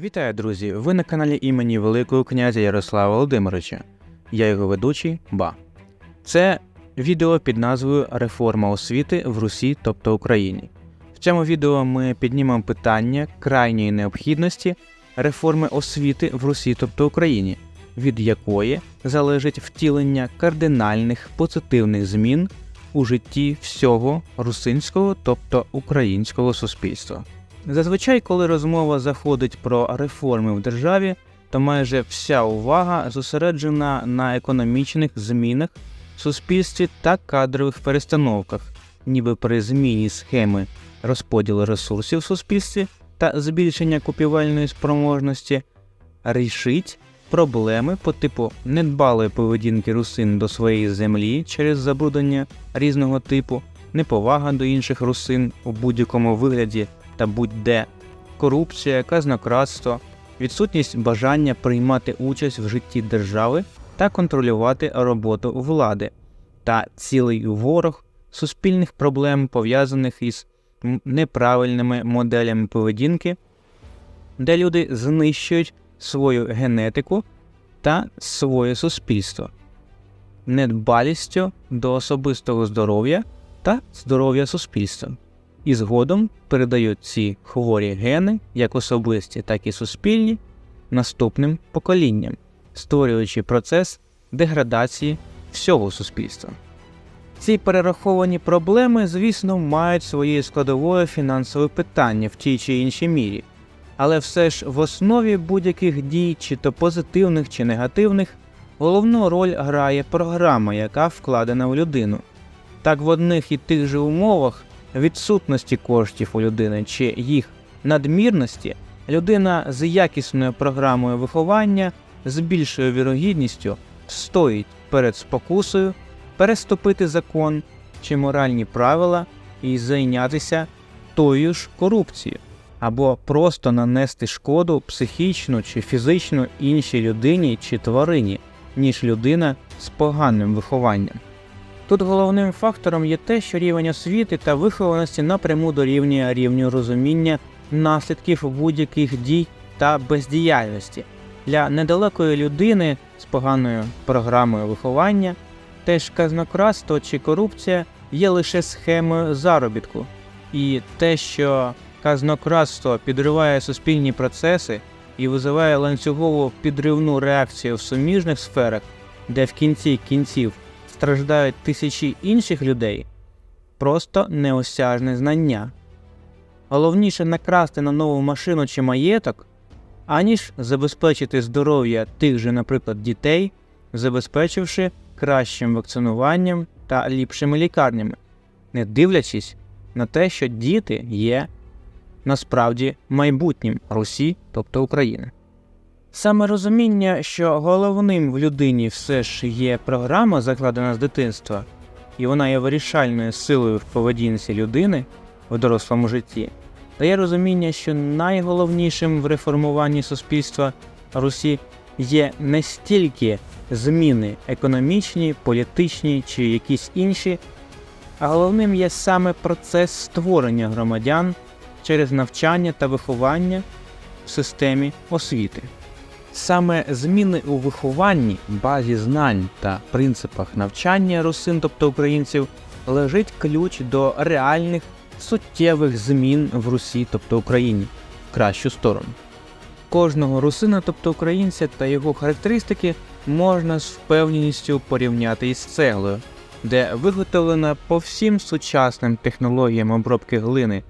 Вітаю, друзі! Ви на каналі імені Великого князя Ярослава Володимировича. Я його ведучий Ба. Це відео під назвою Реформа освіти в Русі, тобто Україні. В цьому відео ми піднімемо питання крайньої необхідності реформи освіти в Русі, тобто Україні, від якої залежить втілення кардинальних позитивних змін у житті всього русинського, тобто українського суспільства. Зазвичай, коли розмова заходить про реформи в державі, то майже вся увага зосереджена на економічних змінах в суспільстві та кадрових перестановках, ніби при зміні схеми розподілу ресурсів в суспільстві та збільшення купівельної спроможності рішить проблеми по типу недбалої поведінки русин до своєї землі через забруднення різного типу, неповага до інших русин у будь-якому вигляді та будь-де, корупція, казнократство, відсутність бажання приймати участь в житті держави та контролювати роботу влади, та цілий ворог суспільних проблем, пов'язаних із неправильними моделями поведінки, де люди знищують свою генетику та своє суспільство, недбалістю до особистого здоров'я та здоров'я суспільства і згодом передають ці хворі гени, як особисті, так і суспільні, наступним поколінням, створюючи процес деградації всього суспільства. Ці перераховані проблеми, звісно, мають своєю складовою фінансове питання в тій чи іншій мірі, але все ж в основі будь-яких дій, чи то позитивних, чи негативних, головну роль грає програма, яка вкладена в людину. Так в одних і тих же умовах відсутності коштів у людини чи їх надмірності, людина з якісною програмою виховання з більшою вірогідністю стоїть перед спокусою переступити закон чи моральні правила і зайнятися тою ж корупцією, або просто нанести шкоду психічну чи фізичну іншій людині чи тварині, ніж людина з поганим вихованням. Тут головним фактором є те, що рівень освіти та вихованості напряму дорівнює рівню розуміння наслідків будь-яких дій та бездіяльності. Для недалекої людини з поганою програмою виховання теж казнократство чи корупція є лише схемою заробітку, і те, що казнократство підриває суспільні процеси і визиває ланцюгову підривну реакцію в суміжних сферах, де в кінці кінців страждають тисячі інших людей, просто неосяжне знання. Головніше накрасти на нову машину чи маєток, аніж забезпечити здоров'я тих же, наприклад, дітей, забезпечивши кращим вакцинуванням та ліпшими лікарнями, не дивлячись на те, що діти є насправді майбутнім Русі, тобто України. Саме розуміння, що головним в людині все ж є програма, закладена з дитинства, і вона є вирішальною силою в поведінці людини в дорослому житті, дає розуміння, що найголовнішим в реформуванні суспільства Русі є не стільки зміни економічні, політичні чи якісь інші, а головним є саме процес створення громадян через навчання та виховання в системі освіти. Саме зміни у вихованні, базі знань та принципах навчання русин, тобто українців, лежить ключ до реальних суттєвих змін в Русі, тобто Україні, в кращу сторону. Кожного русина, тобто українця та його характеристики, можна з впевненістю порівняти із цеглою, де виготовлена по всім сучасним технологіям обробки глини.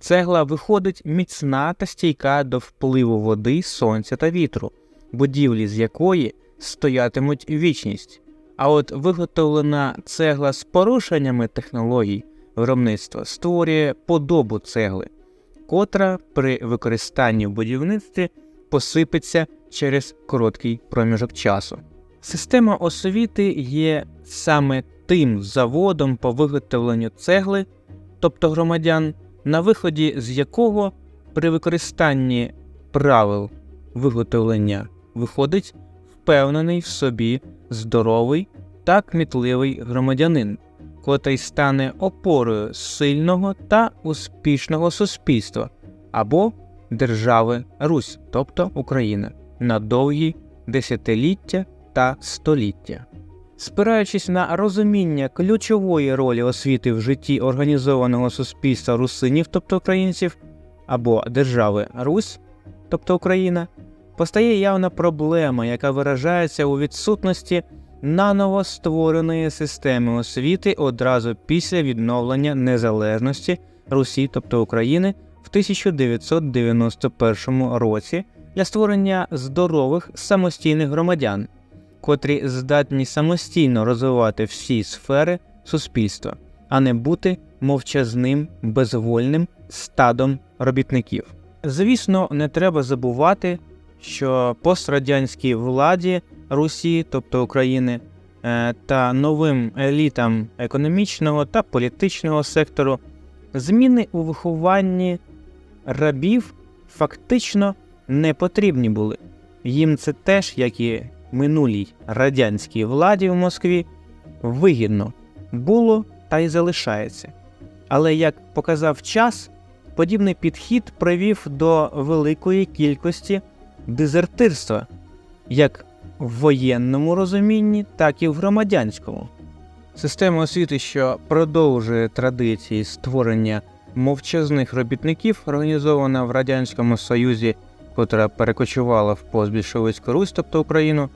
Цегла виходить міцна та стійка до впливу води, сонця та вітру, будівлі з якої стоятимуть вічність. А от виготовлена цегла з порушеннями технологій виробництва створює подобу цегли, котра при використанні в будівництві посипеться через короткий проміжок часу. Система освіти є саме тим заводом по виготовленню цегли, тобто громадян, на виході з якого при використанні правил виготовлення виходить впевнений в собі здоровий та кмітливий громадянин, котрий стане опорою сильного та успішного суспільства або держави Русь, тобто Україна, на довгі десятиліття та століття. Спираючись на розуміння ключової ролі освіти в житті організованого суспільства русинів, тобто українців, або держави Русь, тобто Україна, постає явна проблема, яка виражається у відсутності наново створеної системи освіти одразу після відновлення незалежності Русі, тобто України, в 1991 році для створення здорових самостійних громадян, котрі здатні самостійно розвивати всі сфери суспільства, а не бути мовчазним безвольним стадом робітників. Звісно, не треба забувати, що пострадянській владі Русі, тобто України, е, та новим елітам економічного та політичного сектору зміни у вихованні рабів фактично не потрібні були. Їм це теж, як і минулій радянській владі в Москві, вигідно було та й залишається. Але як показав час, подібний підхід привів до великої кількості дезертирства, як в воєнному розумінні, так і в громадянському. Система освіти, що продовжує традиції створення мовчазних робітників, організована в Радянському Союзі, котра перекочувала в постбільшовицьку Русь, тобто Україну,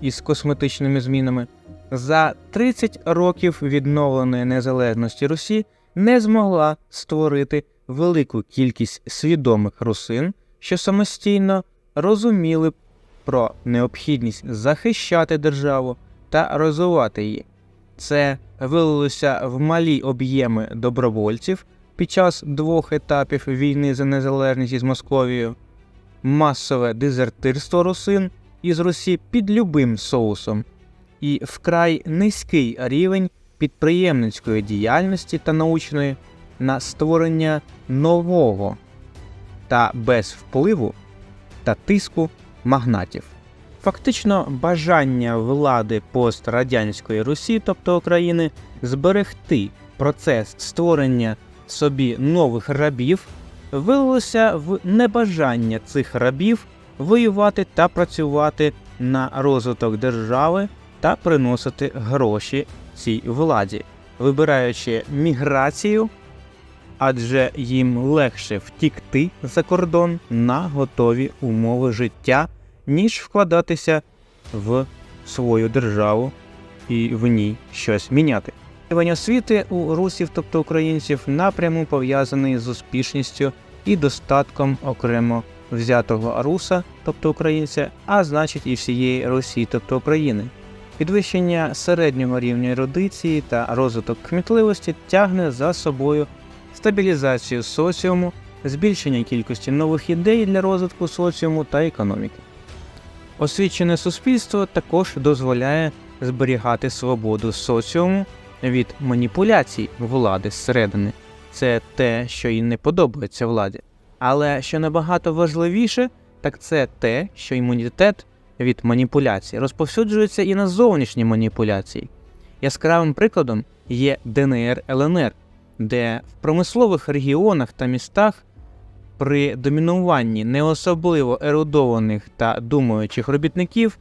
із косметичними змінами, за 30 років відновленої незалежності Русі не змогла створити велику кількість свідомих русин, що самостійно розуміли про необхідність захищати державу та розвивати її. Це вилилося в малі об'єми добровольців під час двох етапів війни за незалежність із Московією, масове дезертирство русин із Русі під любим соусом, і вкрай низький рівень підприємницької діяльності та научної на створення нового та без впливу та тиску магнатів. Фактично, бажання влади пострадянської Русі, тобто України, зберегти процес створення собі нових рабів, вилилося в небажання цих рабів воювати та працювати на розвиток держави та приносити гроші цій владі, вибираючи міграцію, адже їм легше втікти за кордон на готові умови життя ніж вкладатися в свою державу і в ній щось міняти. Рівень освіти у русів, тобто українців, напряму пов'язаний з успішністю і достатком окремо взятого руса, тобто українця, а значить і всієї Росії, тобто України. Підвищення середнього рівня ерудиції та розвиток кмітливості тягне за собою стабілізацію соціуму, збільшення кількості нових ідей для розвитку соціуму та економіки. Освічене суспільство також дозволяє зберігати свободу соціуму від маніпуляцій влади зсередини. Це те, що їй не подобається владі. Але що набагато важливіше, так це те, що імунітет від маніпуляцій розповсюджується і на зовнішні маніпуляції. Яскравим прикладом є ДНР ЛНР, де в промислових регіонах та містах при домінуванні не особливо ерудованих та думаючих робітників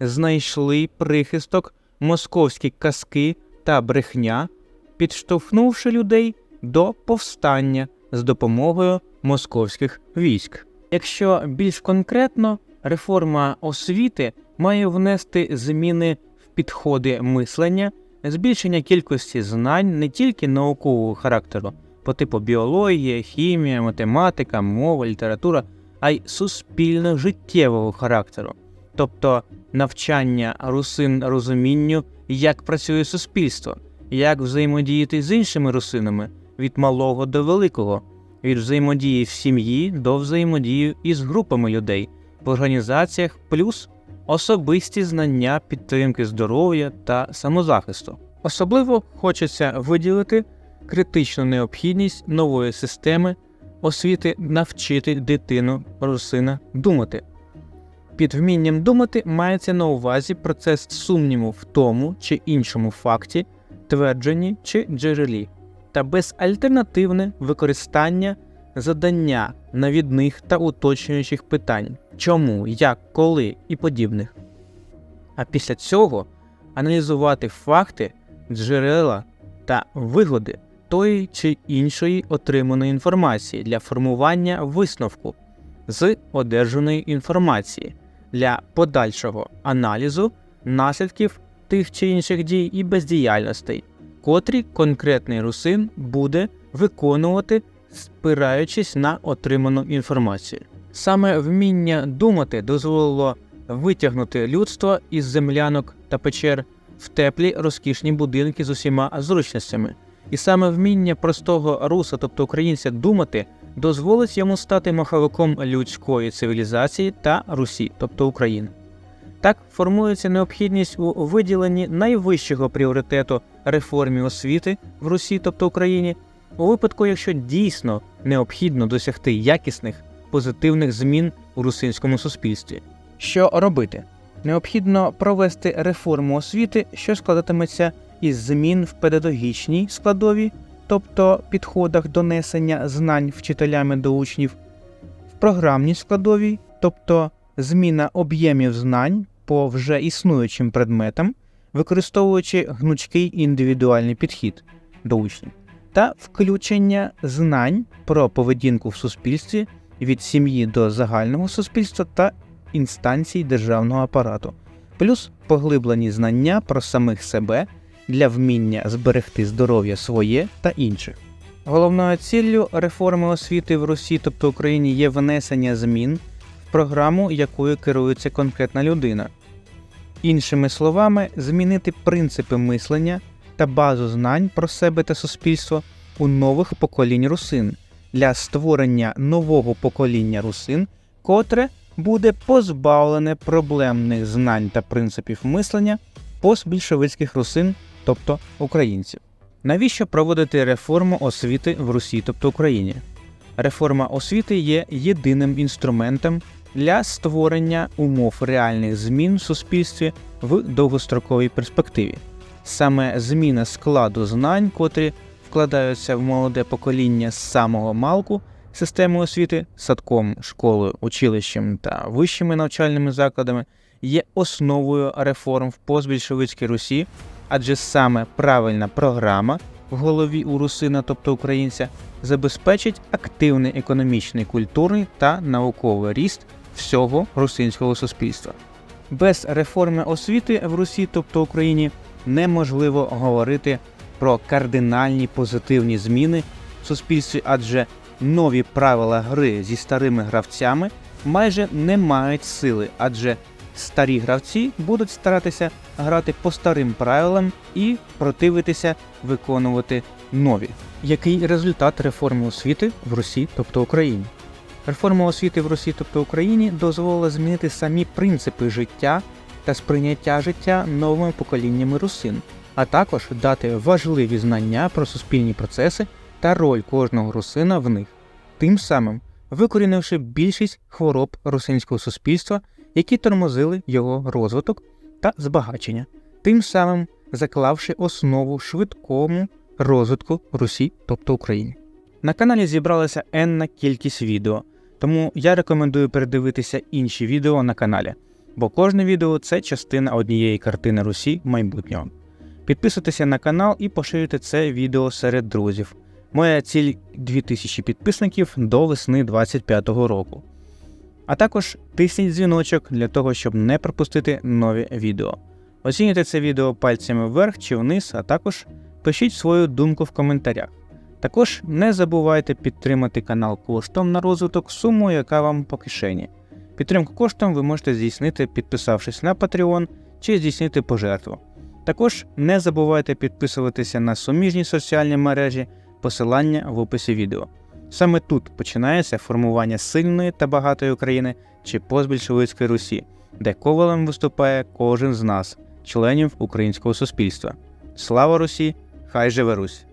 знайшли прихисток московські казки та брехня, підштовхнувши людей до повстання з допомогою московських військ. Якщо більш конкретно, реформа освіти має внести зміни в підходи мислення, збільшення кількості знань не тільки наукового характеру, по типу біологія, хімія, математика, мова, література, а й суспільно життєвого характеру, тобто навчання русин розумінню, як працює суспільство, як взаємодіяти з іншими русинами від малого до великого, від взаємодії в сім'ї до взаємодії із групами людей в організаціях, плюс особисті знання підтримки здоров'я та самозахисту. Особливо хочеться виділити критичну необхідність нової системи освіти навчити дитину русина думати. Під вмінням думати мається на увазі процес сумніву в тому чи іншому факті, твердженні чи джерелі, та безальтернативне використання задання навідних та уточнюючих питань чому, як, коли і подібних. А після цього аналізувати факти, джерела та вигоди тої чи іншої отриманої інформації для формування висновку з одержаної інформації для подальшого аналізу наслідків тих чи інших дій і бездіяльностей, котрі конкретний русин буде виконувати, спираючись на отриману інформацію. Саме вміння думати дозволило витягнути людство із землянок та печер в теплі розкішні будинки з усіма зручностями. І саме вміння простого руса, тобто українця, думати, дозволить йому стати маховиком людської цивілізації та Русі, тобто України. Так формується необхідність у виділенні найвищого пріоритету реформі освіти в Русі, тобто Україні, у випадку, якщо дійсно необхідно досягти якісних позитивних змін у русинському суспільстві. Що робити? Необхідно провести реформу освіти, що складатиметься із змін в педагогічній складові, тобто підходах донесення знань вчителями до учнів, в програмній складовій, тобто зміна об'ємів знань по вже існуючим предметам, використовуючи гнучкий індивідуальний підхід до учнів, та включення знань про поведінку в суспільстві від сім'ї до загального суспільства та інстанцій державного апарату, плюс поглиблені знання про самих себе для вміння зберегти здоров'я своє та інших. Головною ціллю реформи освіти в Русі, тобто Україні, є внесення змін в програму, якою керується конкретна людина. Іншими словами, змінити принципи мислення та базу знань про себе та суспільство у нових поколінь русин для створення нового покоління русин, котре буде позбавлене проблемних знань та принципів мислення постбільшовицьких русин, тобто українців. Навіщо проводити реформу освіти в Русі, тобто Україні? Реформа освіти є єдиним інструментом для створення умов реальних змін в суспільстві в довгостроковій перспективі. Саме зміна складу знань, котрі вкладаються в молоде покоління з самого малку системи освіти, садком, школою, училищем та вищими навчальними закладами, є основою реформ в постбільшовицькій Русі, адже саме правильна програма в голові у русина, тобто українця, забезпечить активний економічний, культурний та науковий ріст всього русинського суспільства. Без реформи освіти в Русі, тобто Україні, неможливо говорити про кардинальні позитивні зміни в суспільстві, адже нові правила гри зі старими гравцями майже не мають сили, адже старі гравці будуть старатися грати по старим правилам і противитися виконувати нові. Який результат реформи освіти в Русі, тобто Україні? Реформа освіти в Русі, тобто Україні, дозволила змінити самі принципи життя та сприйняття життя новими поколіннями русин, а також дати важливі знання про суспільні процеси та роль кожного русина в них, тим самим викорінивши більшість хвороб русинського суспільства, які тормозили його розвиток та збагачення, тим самим заклавши основу швидкому розвитку Русі, тобто Україні. На каналі зібралася енна кількість відео, тому я рекомендую передивитися інші відео на каналі, бо кожне відео це частина однієї картини Русі майбутнього. Підписуйтеся на канал і поширюйте це відео серед друзів. Моя ціль 2000 підписників до весни 2025 року. А також тисніть дзвіночок для того, щоб не пропустити нові відео. Оцінюйте це відео пальцями вверх чи вниз, а також пишіть свою думку в коментарях. Також не забувайте підтримати канал коштом на розвиток сумою, яка вам по кишені. Підтримку коштом ви можете здійснити, підписавшись на Patreon чи здійснити пожертву. Також не забувайте підписуватися на суміжні соціальні мережі, посилання в описі відео. Саме тут починається формування сильної та багатої України чи постбільшовицької Русі, де ковалем виступає кожен з нас, членів українського суспільства. Слава Русі! Хай живе Русь!